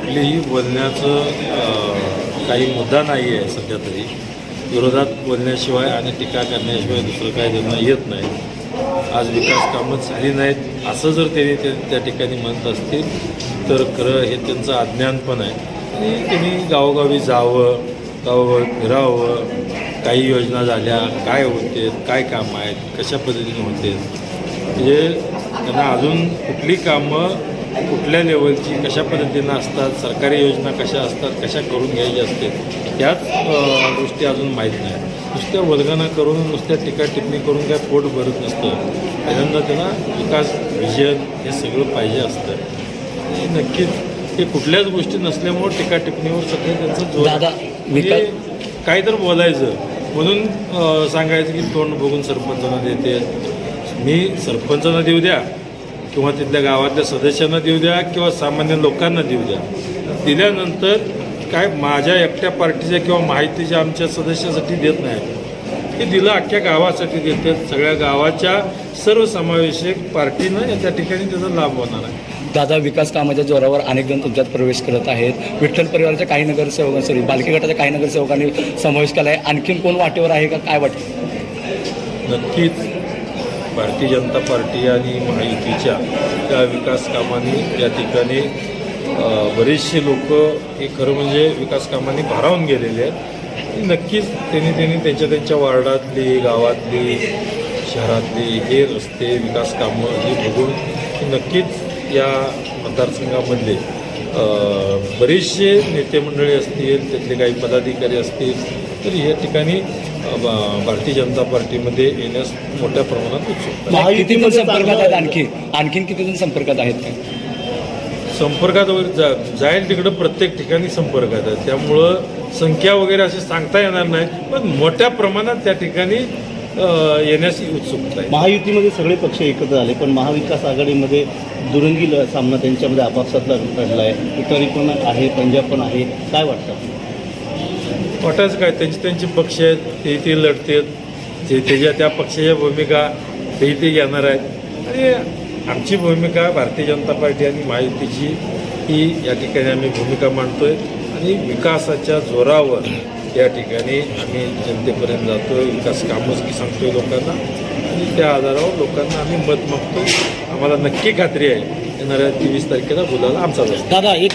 कुठलीही बोलण्याचं काही मुद्दा नाही आहे सध्या तरी. विरोधात बोलण्याशिवाय आणि टीका करण्याशिवाय दुसरं काही त्यांना येत नाही. आज विकास कामं झाली नाहीत असं जर त्यांनी ते त्या ठिकाणी म्हणत असतील तर खरं हे त्यांचं अज्ञान पण आहे. आणि त्यांनी गावोगावी जावं गावोगावी फिरावं काही योजना झाल्या काय होते काय कामं आहेत कशा पद्धतीने होते. म्हणजे त्यांना अजून कुठली कामं कुठल्या लेवलची कशा पद्धतीनं असतात सरकारी योजना कशा असतात कशा करून घ्यायच्या असतात त्याच गोष्टी अजून माहीत नाही. नुसत्या वल्गना करून नुसत्या टीका टिप्पणी करून काय पोट भरत नसतं. पहिल्यांदा त्यांना विकास विजन हे सगळं पाहिजे असतं. नक्कीच ते कुठल्याच गोष्टी नसल्यामुळं टीका टिप्पणीवर सगळं त्यांचं जोर म्हणजे काय तर बोलायचं. म्हणून सांगायचं की तोंड बघून सरपंचांना देते. मी सरपंचांना देऊ द्या. किंवा तिथल्या गावातल्या सदस्यांना देऊ द्या किंवा सामान्य लोकांना देऊ द्या. दिल्यानंतर काय माझ्या एकट्या पार्टीच्या किंवा माहितीच्या आमच्या सदस्यासाठी देत नाही हे दिलं अख्ख्या गावासाठी देतात सगळ्या गावाच्या सर्वसमावेशक पार्टीनं त्या ठिकाणी त्याचा लाभ होणार आहे. दादा विकास कामाच्या जोरावर अनेक जण तुमच्यात प्रवेश करत आहेत. विठ्ठल परिवाराच्या काही नगरसेवक सॉरी बालकी गटाच्या काही नगरसेवकांनी समावेश केला आहे आणखीन कोण वाटेवर आहे का? काय वाटतं? नक्कीच. भारतीय जनता पार्टी आणि महायुतीच्या त्या विकास कामांनी या ठिकाणी बरेचसे लोक हे खरं म्हणजे विकास कामांनी भारावून गेलेले आहेत. नक्कीच त्यांनी त्यांनी त्यांच्या त्यांच्या वार्डातली गावातली शहरातली हे रस्ते विकास कामं हे बघून नक्कीच या मतदारसंघामध्ये बरेचसे नेते मंडळी असतील त्यातले काही पदाधिकारी असतील तर या ठिकाणी भारतीय जनता पार्टीमध्ये येण्यास मोठ्या प्रमाणात उत्सुकता आहे. किती जण संपर्कात आहेत आणखी? आणखीन किती जण संपर्कात आहेत संपर्कात वगैरे जा जाईल तिकडं प्रत्येक ठिकाणी संपर्कात आहे त्यामुळं संख्या वगैरे असे सांगता येणार नाही पण मोठ्या प्रमाणात त्या ठिकाणी येण्यास उत्सुकता आहे. महायुतीमध्ये सगळे पक्ष एकत्र आले पण महाविकास आघाडीमध्ये दुरंगी ल- सामना त्यांच्यामध्ये आपापसात लढला आहे इतरही पण आहे पंजाब पण आहे. काय वाटतं? वाटायचं काय? त्यांचे त्यांचे पक्ष आहेत ते ते लढतील ते त्याच्या त्या पक्षाच्या भूमिका ते ते घेणार आहेत. आणि आमची भूमिका भारतीय जनता पार्टी आणि महायुतीची ही या ठिकाणी आम्ही भूमिका मांडतोय. आणि विकासाच्या जोरावर या ठिकाणी आम्ही जनतेपर्यंत जातोय. विकास कामच की सांगतोय लोकांना. आणि त्या आधारावर लोकांना आम्ही मत मागतो आम्हाला नक्की खात्री आहे येणाऱ्या तेवीस तारखेला बोलायला आमचा दादा एक